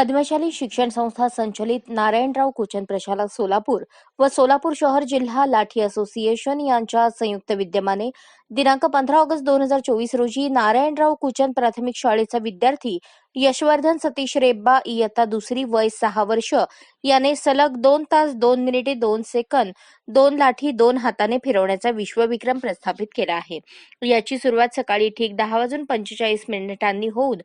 पद्मशाली शिक्षण संस्था संचलित नारायणराव कुचन प्रशाला सोलापूर व सोलापूर शहर जिल्हा लाठी असोसिएशन यांच्या संयुक्त विद्यमाने दिनांक पंधरा ऑगस्ट दोन हजार चोवीस रोजी नारायणराव कुचन प्राथमिक शाळेचा विद्यार्थी यशवर्धन सतीश रेब्बा इयत्ता दुसरी वय सहा वर्ष याने सलग दोन तास दोन मिनिटे दोन सेकंद दोन लाठी दोन हाताने फिरवण्याचा विश्वविक्रम प्रस्थापित केला आहे. याची सुरुवात सकाळी ठीक दहा वाजून पंचेचाळीस मिनिटांनी होऊन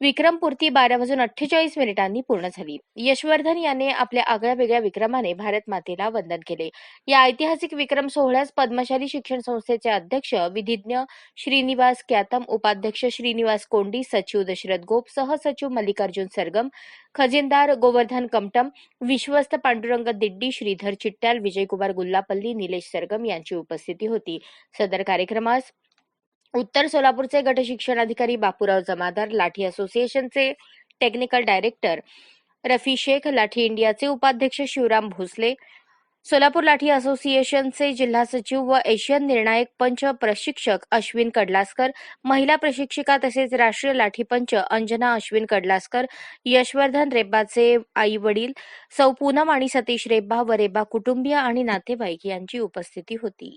विक्रमपूर्ती बारा वाजून अठ्ठेचाळीस मिनिटांनी पूर्ण झाली. यशवर्धन याने आपल्या आगळ्या वेगळ्या विक्रमाने भारत मातेला वंदन केले. या ऐतिहासिक विक्रम सोहळ्यास पद्मशाली शिक्षण संस्थेचे अध्यक्ष विधिज्ञ श्रीनिवास क्यातम उपाध्यक्ष श्रीनिवास कोंडी सचिव दशरथ गोप सहसचिव मल्लिकार्जुन सरगम खजिनदार गोवर्धन कमटम विश्वस्त पांडुरंग दिड्डी श्रीधर चिट्ट्याल विजयकुमार गुल्लापल्ली निलेश सरगम यांची उपस्थिती होती. सदर कार्यक्रमास उत्तर सोलापूरचे गट शिक्षणाधिकारी बापूराव जमादार लाठी असोसिएशनचे टेक्निकल डायरेक्टर रफी शेख लाठी इंडियाचे उपाध्यक्ष शिवराम भोसले सोलापूर लाठी असोसिएशनचे जिल्हा सचिव व एशियन निर्णायक पंच प्रशिक्षक अश्विन कडलासकर महिला प्रशिक्षिका तसेच राष्ट्रीय लाठी पंच अंजना अश्विन कडलासकर यशवर्धन रेब्बाचे आई वडील सौ पूनम आणि सतीश रेब्बा व रेब्बा कुटुंबीय आणि नातेवाईक यांची उपस्थिती होती.